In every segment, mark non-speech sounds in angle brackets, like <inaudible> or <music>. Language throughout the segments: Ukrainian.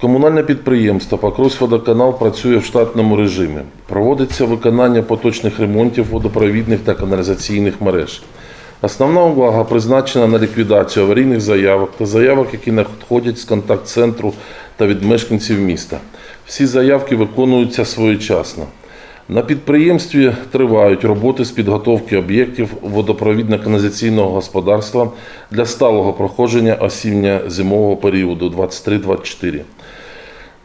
Комунальне підприємство «Покровськводоканал» працює в штатному режимі. Проводиться виконання поточних ремонтів водопровідних та каналізаційних мереж. Основна увага призначена на ліквідацію аварійних заявок та заявок, які надходять з контакт-центру та від мешканців міста. Всі заявки виконуються своєчасно. На підприємстві тривають роботи з підготовки об'єктів водопровідно-каналізаційного господарства для сталого проходження осінньо-зимового періоду 23-24.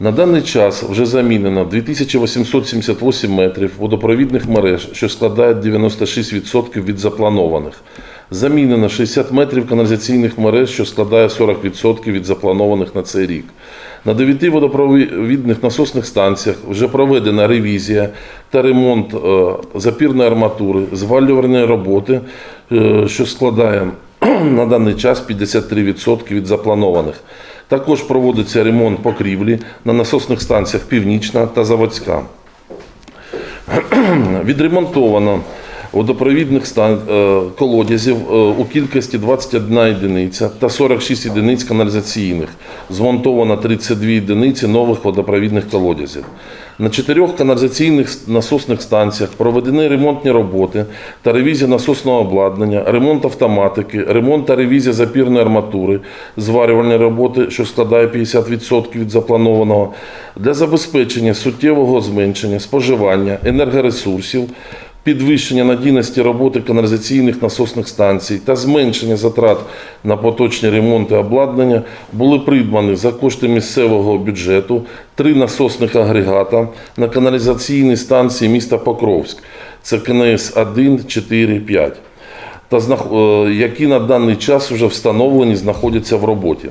На даний час вже замінено 2878 метрів водопровідних мереж, що складає 96% від запланованих. Замінено 60 метрів каналізаційних мереж, що складає 40% від запланованих на цей рік. На 9 водопровідних насосних станціях вже проведена ревізія та ремонт е, запірної арматури, звалювальної роботи, е, що складає <clears throat> на даний час 53% від запланованих. Також проводиться ремонт покрівлі на насосних станціях Північна та Заводська. <clears throat> Відремонтовано водопровідних стан... е, колодязів е, у кількості 21 одиниця та 46 одиниць каналізаційних. Змонтовано 32 одиниці нових водопровідних колодязів. На чотирьох каналізаційних насосних станціях проведені ремонтні роботи та ревізія насосного обладнання, ремонт автоматики, ремонт та ревізія запірної арматури, зварювальні роботи, що складає 50% від запланованого, для забезпечення суттєвого зменшення споживання енергоресурсів, підвищення надійності роботи каналізаційних насосних станцій та зменшення затрат на поточні ремонти обладнання були придбані за кошти місцевого бюджету три насосних агрегата на каналізаційній станції міста Покровськ. Це КНС 1, 4, 5 та е, які на даний час вже встановлені, знаходяться в роботі.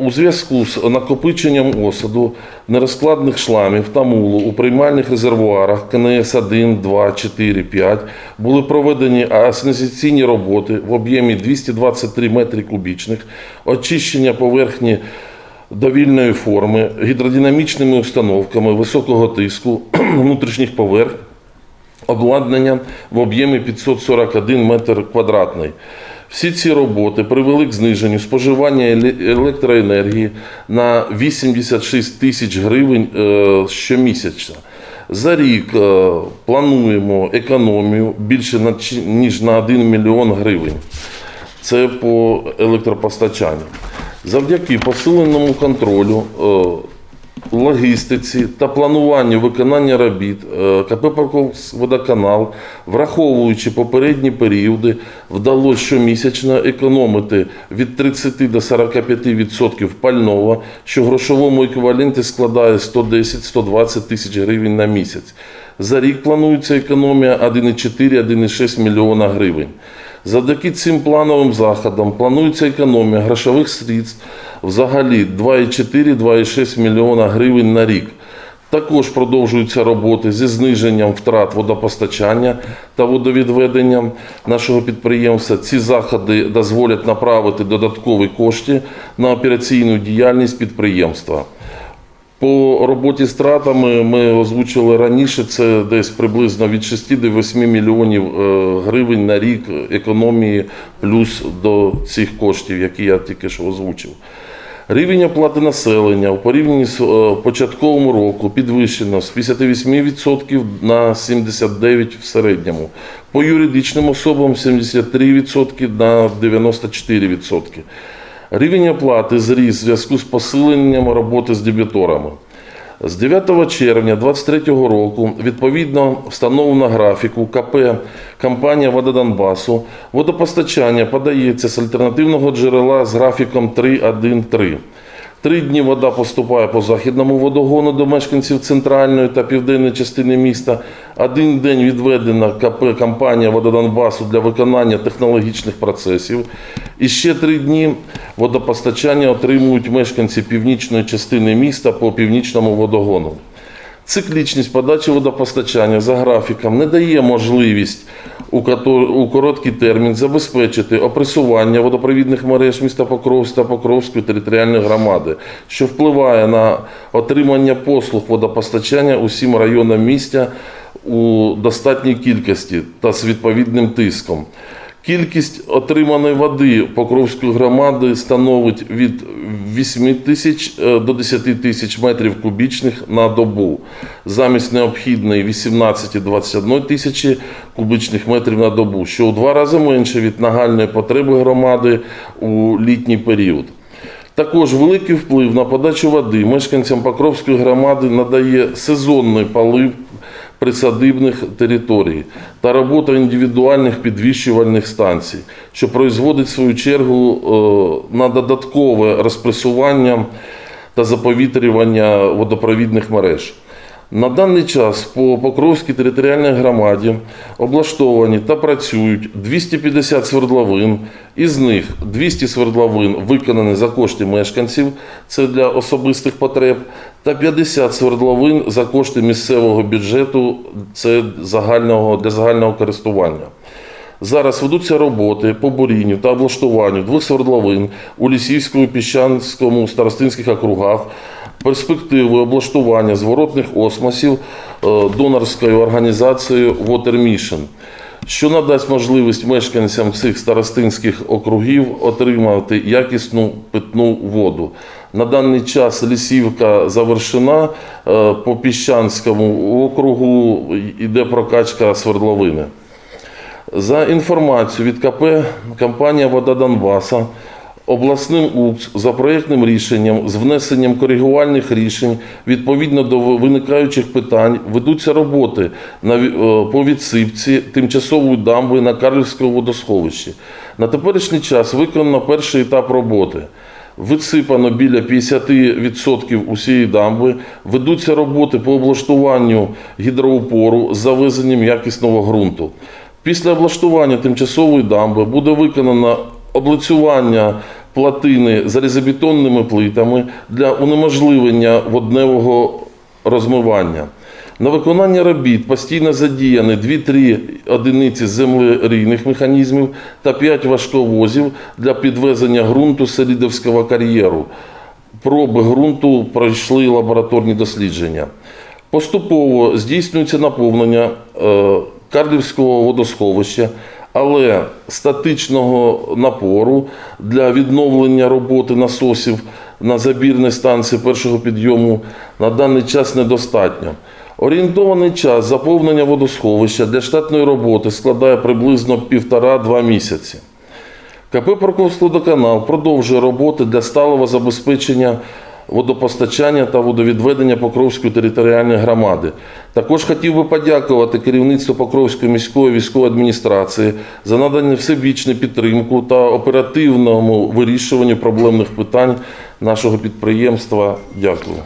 У зв'язку з накопиченням осаду нерозкладних шламів та мулу у приймальних резервуарах КНС 1, 2, 4, 5 були проведені асенізаційні роботи в об'ємі 223 метри кубічних, очищення поверхні довільної форми, гідродинамічними установками високого тиску <clears throat> внутрішніх поверх, обладнання в об'ємі 541 метр квадратний. Всі ці роботи привели к зниженню споживання електроенергії на 86 тисяч гривень е, щомісячно. За рік е, плануємо економію більше ніж на 1 мільйон гривень. Це по електропостачанню. Завдяки посиленому контролю, е, логістиці та плануванню виконання робіт е, КП «Водоканал», враховуючи попередні періоди, вдалося щомісячно економити від 30 до 45% пального, що в грошовому еквіваленті складає 110-120 тисяч гривень на місяць. За рік планується економія 1,4-1,6 мільйона гривень. Завдяки цим плановим заходам планується економія грошових средств взагалі 2,4-2,6 мільйона гривень на рік. Також продовжуються роботи зі зниженням втрат водопостачання та водовідведенням нашого підприємства. Ці заходи дозволять направити додаткові кошти на операційну діяльність підприємства. По роботі з тратами ми озвучили раніше, це десь приблизно від 6 до 8 мільйонів е, гривень на рік економії плюс до цих коштів, які я тільки що озвучив. Рівень оплати населення у порівнянні з е, початковим року підвищено з 58% на 79% в середньому. По юридичним особам 73% на 94%. Рівень оплати зріс в зв'язку з посиленням роботи з дебіторами. З 9 червня 2023 року, відповідно встановлено графіку КП компанія Вода Донбасу, водопостачання подається з альтернативного джерела з графіком 3.1.3. Три дні вода поступає по західному водогону до мешканців центральної та південної частини міста. Один день відведена КП компанія Вода Донбасу для виконання технологічних процесів. І ще три дні водопостачання отримують мешканці північної частини міста по північному водогону. Циклічність подачі водопостачання за графіком не дає можливість у короткий термін забезпечити опресування водопровідних мереж міста Покровськ та Покровської територіальної громади, що впливає на отримання послуг водопостачання усім районам міста у достатній кількості та з відповідним тиском. Кількість отриманої води Покровської громади становить від 8 тисяч е, до 10 тисяч метрів кубічних на добу, замість необхідної 18-21 тисячі кубічних метрів на добу, що у два рази менше від нагальної потреби громади у літній період. Також великий вплив на подачу води мешканцям Покровської громади надає сезонний полив присадибних територій та робота індивідуальних підвищувальних станцій, що производить свою чергу е, на додаткове розпресування та заповітрювання водопровідних мереж. На даний час по Покровській територіальній громаді облаштовані та працюють 250 свердловин, із них 200 свердловин виконані за кошти мешканців, це для особистих потреб, та 50 свердловин за кошти місцевого бюджету, це загального, для загального користування. Зараз ведуться роботи по бурінню та облаштуванню двох свердловин у Лісівському Піщанському старостинських округах, перспективи облаштування зворотних осмосів е, донорською організацією Water Mission, що надасть можливість мешканцям цих старостинських округів отримати якісну питну воду. На даний час лісівка завершена е, по Піщанському округу йде прокачка свердловини. За інформацією від КП компанія Вода Донбаса обласним УКС за проєктним рішенням з внесенням коригувальних рішень відповідно до виникаючих питань ведуться роботи е, по відсипці тимчасової дамби на Карлівському водосховищі. На теперішній час виконано перший етап роботи. Висипано біля 50% усієї дамби, ведуться роботи по облаштуванню гідроупору з завезенням якісного ґрунту. Після облаштування тимчасової дамби буде виконано облицювання платини залізобетонними плитами для унеможливлення водневого розмивання. На виконання робіт постійно задіяні 2-3 одиниці землерійних механізмів та 5 важковозів для підвезення ґрунту Селідовського кар'єру. Проби ґрунту пройшли лабораторні дослідження. Поступово здійснюється наповнення е, Карлівського водосховища, але статичного напору для відновлення роботи насосів на забірній станції першого підйому на даний час недостатньо. Орієнтований час заповнення водосховища для штатної роботи складає приблизно півтора-два місяці. КП «Прокопськводоканал» продовжує роботи для сталого забезпечення водопостачання та водовідведення Покровської територіальної громади. Також хотів би подякувати керівництву Покровської міської військової адміністрації за надану всебічну підтримку та оперативному вирішуванню проблемних питань нашого підприємства. Дякую.